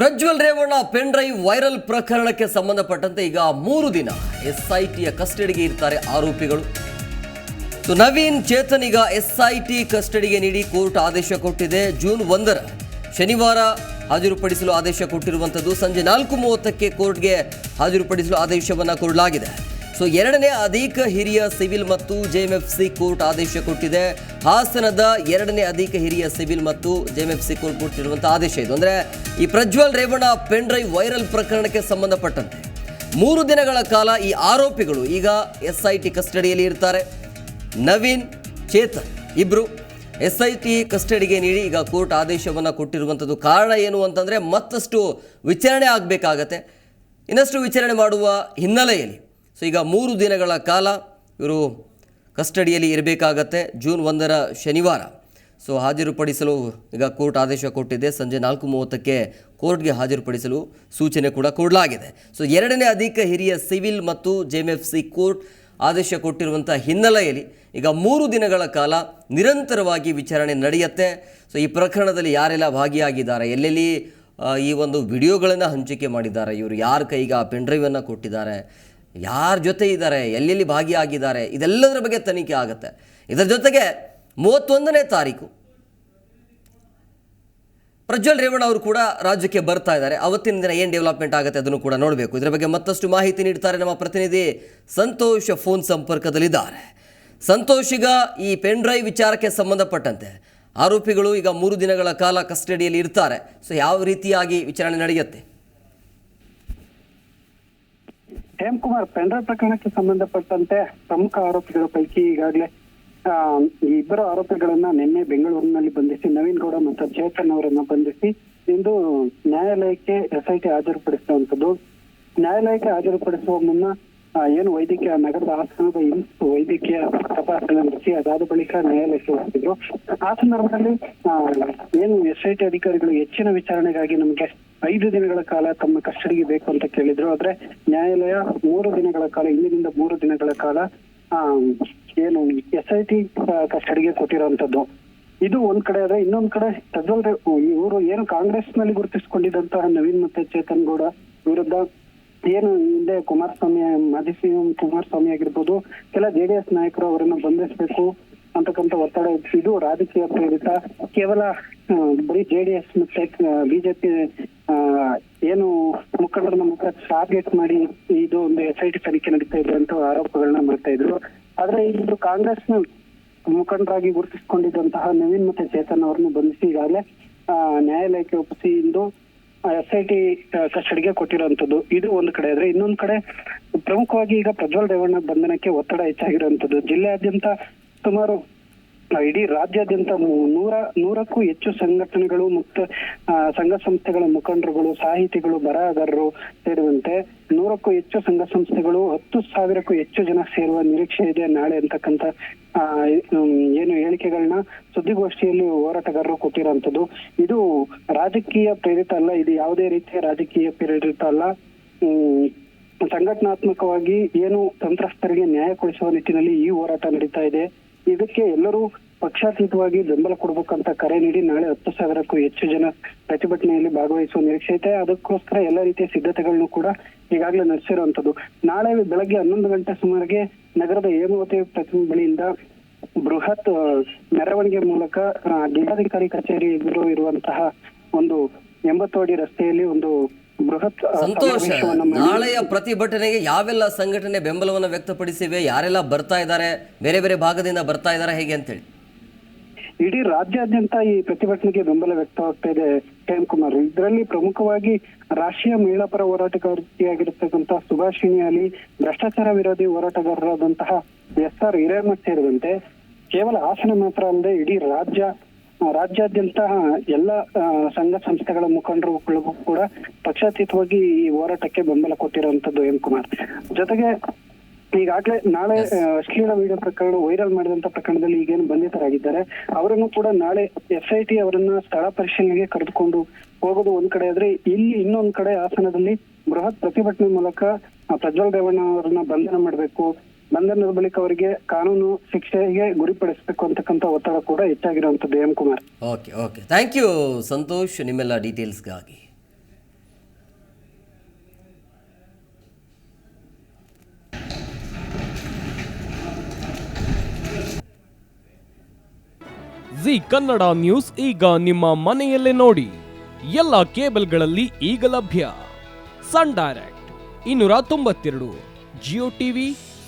Prajwal Revanna pen drive viral ಪ್ರಕರಣಕ್ಕೆ ಸಂಬಂಧಪಟ್ಟಂತೆ ಈಗ ಮೂರು ದಿನ ಎಸ್ಐಟಿಯ ಕಸ್ಟಡಿಗೆ ಇರ್ತಾರೆ ಆರೋಪಿಗಳು. ಸೊ, ನವೀನ್ ಚೇತನ್ ಈಗ ಎಸ್ಐಟಿ ಕಸ್ಟಡಿಗೆ ನೀಡಿ ಕೋರ್ಟ್ ಆದೇಶ ಕೊಟ್ಟಿದೆ. ಜೂನ್ ಒಂದರ ಶನಿವಾರ ಹಾಜರುಪಡಿಸಲು ಆದೇಶ ಕೊಟ್ಟಿರುವಂಥದ್ದು. ಸಂಜೆ ನಾಲ್ಕು ಮೂವತ್ತಕ್ಕೆ ಕೋರ್ಟ್ಗೆ ಹಾಜರುಪಡಿಸಲು ಆದೇಶವನ್ನು ಕೊಡಲಾಗಿದೆ. ಸೊ ಎರಡನೇ ಅಧಿಕ ಹಿರಿಯ ಸಿವಿಲ್ ಮತ್ತು ಜೆಎಂಎಫ್ಸಿ ಕೋರ್ಟ್ ಆದೇಶ ಕೊಟ್ಟಿದೆ. ಹಾಸನದ ಎರಡನೇ ಅಧಿಕ ಹಿರಿಯ ಸಿವಿಲ್ ಮತ್ತು ಜೆಎಂಎಫ್ಸಿ ಕೋರ್ಟ್ ಕೊಟ್ಟಿರುವಂಥ ಆದೇಶ ಇದು. ಅಂದರೆ ಈ Prajwal Revanna pen drive viral ಪ್ರಕರಣಕ್ಕೆ ಸಂಬಂಧಪಟ್ಟಂತೆ. ಮೂರು ದಿನಗಳ ಕಾಲ ಈ ಆರೋಪಿಗಳು ಈಗ ಎಸ್ ಐ ಟಿ ಕಸ್ಟಡಿಯಲ್ಲಿ ಇರ್ತಾರೆ. ನವೀನ್, ಚೇತನ್ ಇಬ್ರು ಎಸ್ ಐ ಟಿ ಕಸ್ಟಡಿಗೆ ನೀಡಿ ಈಗ ಕೋರ್ಟ್ ಆದೇಶವನ್ನು ಕೊಟ್ಟಿರುವಂಥದ್ದು ಕಾರಣ ಏನು ಅಂತಂದರೆ ಮತ್ತಷ್ಟು ವಿಚಾರಣೆ ಆಗಬೇಕಾಗತ್ತೆ. ಇನ್ನಷ್ಟು ವಿಚಾರಣೆ ಮಾಡುವ ಹಿನ್ನೆಲೆಯಲ್ಲಿ ಸೊ ಈಗ ಮೂರು ದಿನಗಳ ಕಾಲ ಇವರು ಕಸ್ಟಡಿಯಲ್ಲಿ ಇರಬೇಕಾಗತ್ತೆ ಜೂನ್ ಒಂದರ ಶನಿವಾರ. ಸೊ ಹಾಜರುಪಡಿಸಲು ಈಗ ಕೋರ್ಟ್ ಆದೇಶ ಕೊಟ್ಟಿದೆ. ಸಂಜೆ ನಾಲ್ಕು ಮೂವತ್ತಕ್ಕೆ ಕೋರ್ಟ್ಗೆ ಹಾಜರುಪಡಿಸಲು ಸೂಚನೆ ಕೂಡ ಕೊಡಲಾಗಿದೆ. ಸೊ ಎರಡನೇ ಅಧಿಕ ಹಿರಿಯ ಸಿವಿಲ್ ಮತ್ತು ಎಫ್ ಸಿ ಕೋರ್ಟ್ ಆದೇಶ ಕೊಟ್ಟಿರುವಂಥ ಹಿನ್ನೆಲೆಯಲ್ಲಿ ಈಗ ಮೂರು ದಿನಗಳ ಕಾಲ ನಿರಂತರವಾಗಿ ವಿಚಾರಣೆ ನಡೆಯುತ್ತೆ. ಸೊ ಈ ಪ್ರಕರಣದಲ್ಲಿ ಯಾರೆಲ್ಲ ಭಾಗಿಯಾಗಿದ್ದಾರೆ, ಎಲ್ಲೆಲ್ಲಿ ಈ ಒಂದು ವಿಡಿಯೋಗಳನ್ನು ಹಂಚಿಕೆ ಮಾಡಿದ್ದಾರೆ, ಇವರು ಯಾರ ಕೈಗೆ ಆ ಪೆನ್ಡ್ರೈವನ್ನು ಕೊಟ್ಟಿದ್ದಾರೆ ಯಾರ ಜೊತೆ ಇದ್ದಾರೆ, ಎಲ್ಲೆಲ್ಲಿ ಭಾಗಿಯಾಗಿದ್ದಾರೆ, ಇದೆಲ್ಲದರ ಬಗ್ಗೆ ತನಿಖೆ ಆಗುತ್ತೆ. ಇದರ ಜೊತೆಗೆ ಮೂವತ್ತೊಂದನೇ ತಾರೀಕು. ಪ್ರಜ್ವಲ್ ರೇವಣ್ಣ ಅವರು ಕೂಡ ರಾಜ್ಯಕ್ಕೆ ಬರ್ತಾ ಇದ್ದಾರೆ. ಅವತ್ತಿನ ದಿನ ಏನು ಡೆವಲಪ್ಮೆಂಟ್ ಆಗುತ್ತೆ ಅದನ್ನು ಕೂಡ ನೋಡಬೇಕು. ಇದರ ಬಗ್ಗೆ ಮತ್ತಷ್ಟು ಮಾಹಿತಿ ನೀಡ್ತಾರೆ ನಮ್ಮ ಪ್ರತಿನಿಧಿ ಸಂತೋಷ್ ಫೋನ್ ಸಂಪರ್ಕದಲ್ಲಿದ್ದಾರೆ. ಸಂತೋಷ್ ಈಗ ಈ ಪೆನ್ ಡ್ರೈವ್ ವಿಚಾರಕ್ಕೆ ಸಂಬಂಧಪಟ್ಟಂತೆ ಆರೋಪಿಗಳು ಈಗ ಮೂರು ದಿನಗಳ ಕಾಲ ಕಸ್ಟಡಿಯಲ್ಲಿ ಇರ್ತಾರೆ. ಸೊ ಯಾವ ರೀತಿಯಾಗಿ ವಿಚಾರಣೆ ನಡೆಯುತ್ತೆ? ಹೇಮಕುಮಾರ್ ಪೆಂಡ್ರ ಪ್ರಕರಣಕ್ಕೆ ಸಂಬಂಧಪಟ್ಟಂತೆ ಪ್ರಮುಖ ಆರೋಪಿಗಳ ಪೈಕಿ ಈಗಾಗಲೇ ಈ ಇಬ್ಬರು ಆರೋಪಿಗಳನ್ನ ನಿನ್ನೆ ಬೆಂಗಳೂರಿನಲ್ಲಿ ಬಂಧಿಸಿ, ನವೀನ್ ಗೌಡ ಮತ್ತು ಚೇತನ್ ಅವರನ್ನ ಬಂಧಿಸಿ, ಇಂದು ನ್ಯಾಯಾಲಯಕ್ಕೆ ಎಸ್ಐಟಿ ಹಾಜರುಪಡಿಸಿರುವಂತದ್ದು ನ್ಯಾಯಾಲಯಕ್ಕೆ ಹಾಜರುಪಡಿಸುವ ಮುನ್ನ ಏನು ವೈದ್ಯಕೀಯ ನಗರದ ಆಸನದ ಇಮ್ಸ್ ವೈದ್ಯಕೀಯ ತಪಾಸಣೆ ನಡೆಸಿ, ಅದಾದ ಬಳಿಕ ನ್ಯಾಯಾಲಯಕ್ಕೆ ಹೋಗ್ತಿದ್ರು ಆ ಸಂದರ್ಭದಲ್ಲಿ ಏನು ಎಸ್ಐಟಿ ಅಧಿಕಾರಿಗಳು ಹೆಚ್ಚಿನ ವಿಚಾರಣೆಗಾಗಿ ನಮಗೆ ಐದು ದಿನಗಳ ಕಾಲ ತಮ್ಮ ಕಸ್ಟಡಿಗೆ ಬೇಕು ಅಂತ ಕೇಳಿದ್ರು. ಆದ್ರೆ ನ್ಯಾಯಾಲಯ ಮೂರು ದಿನಗಳ ಕಾಲ, ಇಂದಿನಿಂದ ಮೂರು ದಿನಗಳ ಕಾಲ ಏನು ಎಸ್ ಐ ಟಿ ಕಸ್ಟಡಿಗೆ ಕೊಟ್ಟಿರುವಂತದ್ದು. ಇದು ಒಂದ್ ಕಡೆ ಆದ್ರೆ ಇನ್ನೊಂದ್ ಕಡೆ ಪ್ರಜ್ವಲ್ ಇವರು ಏನು ಕಾಂಗ್ರೆಸ್ನಲ್ಲಿ ಗುರುತಿಸಿಕೊಂಡಿದ್ದಂತಹ ನವೀನ್ ಮತ್ತೆ ಚೇತನ್ ಗೌಡ ವಿರುದ್ಧ ಏನು ಹಿಂದೆ ಕುಮಾರಸ್ವಾಮಿ, ಮಾಜಿ ಸಿಎಂ ಕುಮಾರಸ್ವಾಮಿ ಆಗಿರ್ಬೋದು, ಕೆಲ ಜೆಡಿಎಸ್ ನಾಯಕರು ಅವರನ್ನ ಬಂಧಿಸಬೇಕು. ಅಂತಕ್ಕಂಥ ಒತ್ತಡ ಇದು ರಾಜಕೀಯ ಪ್ರೇರಿತ. ಕೇವಲ ಬರೀ ಜೆಡಿಎಸ್ ಮತ್ತೆ ಬಿಜೆಪಿ ಏನು ಮುಖಂಡರನ್ನ ಮಾತ್ರ ಟಾರ್ಗೆಟ್ ಮಾಡಿ ಇದು ಒಂದು ಎಸ್ ಐ ಟಿ ತನಿಖೆ ನಡೀತಾ ಇದೆ ಅಂತ ಆರೋಪಗಳನ್ನ ಮಾಡ್ತಾ ಇದ್ರು. ಆದ್ರೆ ಇದು ಕಾಂಗ್ರೆಸ್ನ ಮುಖಂಡರಾಗಿ ಗುರುತಿಸಿಕೊಂಡಿದ್ದಂತಹ ನವೀನ್ ಮತ್ತೆ ಚೇತನ್ ಅವರನ್ನು ಬಂಧಿಸಿ ಈಗಾಗಲೇ ನ್ಯಾಯಾಲಯಕ್ಕೆ ಒಪ್ಪಿಸಿ ಇಂದು ಎಸ್ ಐ ಟಿ ಕಸ್ಟಡಿಗೆ ಕೊಟ್ಟಿರುವಂತದ್ದು ಇದು ಒಂದು ಕಡೆ. ಆದ್ರೆ ಇನ್ನೊಂದ್ ಕಡೆ ಪ್ರಮುಖವಾಗಿ ಈಗ ಪ್ರಜ್ವಲ್ ರೇವಣ್ಣ ಬಂಧನಕ್ಕೆ ಒತ್ತಡ ಹೆಚ್ಚಾಗಿರುವಂತದ್ದು ಜಿಲ್ಲೆಯಾದ್ಯಂತ ಸುಮಾರು ಇಡೀ ರಾಜ್ಯಾದ್ಯಂತ ನೂರ, ನೂರಕ್ಕೂ ಹೆಚ್ಚು ಸಂಘಟನೆಗಳು ಮತ್ತು ಸಂಘ ಸಂಸ್ಥೆಗಳ ಮುಖಂಡರುಗಳು, ಸಾಹಿತಿಗಳು, ಬರಹಗಾರರು ಸೇರಿದಂತೆ ನೂರಕ್ಕೂ ಹೆಚ್ಚು ಸಂಘ ಸಂಸ್ಥೆಗಳು, ಹತ್ತು ಸಾವಿರಕ್ಕೂ ಹೆಚ್ಚು ಜನ ಸೇರುವ ನಿರೀಕ್ಷೆ ಇದೆ ನಾಳೆ ಅಂತಕ್ಕಂಥ ಏನು ಹೇಳಿಕೆಗಳನ್ನ ಸುದ್ದಿಗೋಷ್ಠಿಯಲ್ಲಿ ಹೋರಾಟಗಾರರು ಕೊಟ್ಟಿರುವಂತದ್ದು ಇದು ರಾಜಕೀಯ ಪ್ರೇರಿತ ಅಲ್ಲ, ಇದು ಯಾವುದೇ ರೀತಿಯ ರಾಜಕೀಯ ಪ್ರೇರಿತ ಅಲ್ಲ. ಸಂಘಟನಾತ್ಮಕವಾಗಿ ಏನು ಸಂತ್ರಸ್ತರಿಗೆ ನ್ಯಾಯ ಕೊಡಿಸುವ ನಿಟ್ಟಿನಲ್ಲಿ ಈ ಹೋರಾಟ ನಡೀತಾ ಇದೆ. ಇದಕ್ಕೆ ಎಲ್ಲರೂ ಪಕ್ಷಾತೀತವಾಗಿ ಬೆಂಬಲ ಕೊಡ್ಬೇಕಂತ ಕರೆ ನೀಡಿ ನಾಳೆ ಹತ್ತು ಸಾವಿರಕ್ಕೂ ಹೆಚ್ಚು ಜನ ಪ್ರತಿಭಟನೆಯಲ್ಲಿ ಭಾಗವಹಿಸುವ ನಿರೀಕ್ಷೆ ಐತೆ ಅದಕ್ಕೋಸ್ಕರ ಎಲ್ಲ ರೀತಿಯ ಸಿದ್ಧತೆಗಳನ್ನು ಕೂಡ ಈಗಾಗಲೇ ನಡೆಸಿರುವಂತದ್ದು ನಾಳೆ ಬೆಳಗ್ಗೆ ಹನ್ನೊಂದು ಗಂಟೆ ಸುಮಾರಿಗೆ ನಗರದ ಹೇಮಾವತಿ ಪ್ರತಿಮೆ ಬಳಿಯಿಂದ ಬೃಹತ್ ಮೆರವಣಿಗೆ ಮೂಲಕ ಜಿಲ್ಲಾಧಿಕಾರಿ ಕಚೇರಿ ಎದುರು ಇರುವಂತಹ ಒಂದು ಎಂಬತ್ತು ಅಡಿ ರಸ್ತೆಯಲ್ಲಿ ಒಂದು ಬೃಹತ್ ಸಂತೋಷ. ನಾಳೆಯ ಪ್ರತಿಭಟನೆಗೆ ಯಾವೆಲ್ಲ ಸಂಘಟನೆ ಬೆಂಬಲವನ್ನು ವ್ಯಕ್ತಪಡಿಸಿವೆ ಯಾರೆಲ್ಲ ಬರ್ತಾ ಇದ್ದಾರೆ ಬೇರೆ ಬೇರೆ ಭಾಗದಿಂದ ಬರ್ತಾ ಇದ್ದಾರೆ ಹೇಗೆ ಅಂತೇಳಿ? ಇಡೀ ರಾಜ್ಯಾದ್ಯಂತ ಈ ಪ್ರತಿಭಟನೆಗೆ ಬೆಂಬಲ ವ್ಯಕ್ತವಾಗ್ತಾ ಇದೆ ಪ್ರೇಮ್ ಕುಮಾರ್. ಇದರಲ್ಲಿ ಪ್ರಮುಖವಾಗಿ ರಾಷ್ಟ್ರೀಯ ಮಹಿಳಾ ಪರ ಹೋರಾಟಗಾರಿಯಾಗಿರ್ತಕ್ಕಂತಹ ಸುಭಾಷಿಣಿ ಅಲಿ ಭ್ರಷ್ಟಾಚಾರ ವಿರೋಧಿ ಹೋರಾಟಗಾರರಾದಂತಹ ಎಸ್ ಆರ್ ಹಿರೇಮಠ್ ಸೇರಿದಂತೆ ಕೇವಲ ಹಾಸನ ಮಾತ್ರ ಅಲ್ಲದೆ ಇಡೀ ರಾಜ್ಯ ರಾಜ್ಯಾದ್ಯಂತ ಎಲ್ಲ ಸಂಘ ಸಂಸ್ಥೆಗಳ ಮುಖಂಡರುಗಳಿಗೂ ಕೂಡ ಪಕ್ಷಾತೀತವಾಗಿ ಈ ಹೋರಾಟಕ್ಕೆ ಬೆಂಬಲ ಕೊಟ್ಟಿರುವಂತದ್ದು ಎಂ ಕುಮಾರ್. ಜೊತೆಗೆ ಈಗಾಗಲೇ ನಾಳೆ ಅಶ್ಲೀಲ ವಿಡಿಯೋ ಪ್ರಕರಣ ವೈರಲ್ ಮಾಡಿದಂತ ಪ್ರಕರಣದಲ್ಲಿ ಈಗೇನು ಬಂಧಿತರಾಗಿದ್ದಾರೆ. ಅವರನ್ನು ಕೂಡ ನಾಳೆ ಎಸ್ ಐ ಟಿ ಅವರನ್ನ ಸ್ಥಳ ಪರಿಶೀಲನೆಗೆ ಕರೆದುಕೊಂಡು ಹೋಗೋದು ಒಂದ್ ಕಡೆ ಆದ್ರೆ ಇಲ್ಲಿ ಇನ್ನೊಂದ್ ಕಡೆ ಹಾಸನದಲ್ಲಿ ಬೃಹತ್ ಪ್ರತಿಭಟನೆ ಮೂಲಕ ಪ್ರಜ್ವಲ್ ರೇವಣ್ಣ ಅವರನ್ನ ಬಂಧನ ಮಾಡಬೇಕು. ನಂದನ್ ಬಳಿಕ ಅವರಿಗೆ ಕಾನೂನು ಶಿಕ್ಷೆಗೆ ಗುರಿಪಡಿಸಬೇಕು ಅಂತಕ್ಕಂಥ ಒತ್ತಡ ಕೂಡ ಹೆಚ್ಚಾಗಿರುವಂತದ್ದು M. Kumar. Okay okay. Thank you Santhosh ನಿಮ್ಮೆಲ್ಲ ಡೀಟೇಲ್ಸ್ಗಾಗಿ. ಜಿ ಕನ್ನಡ ನ್ಯೂಸ್ ಈಗ ನಿಮ್ಮ ಮನೆಯಲ್ಲೇ ನೋಡಿ. ಎಲ್ಲ ಕೇಬಲ್ಗಳಲ್ಲಿ ಈಗ ಲಭ್ಯ. ಸನ್ ಡೈರೆಕ್ಟ್ ಇನ್ನೂರ ತೊಂಬತ್ತೆರಡು ಜಿಯೋ ಟಿವಿ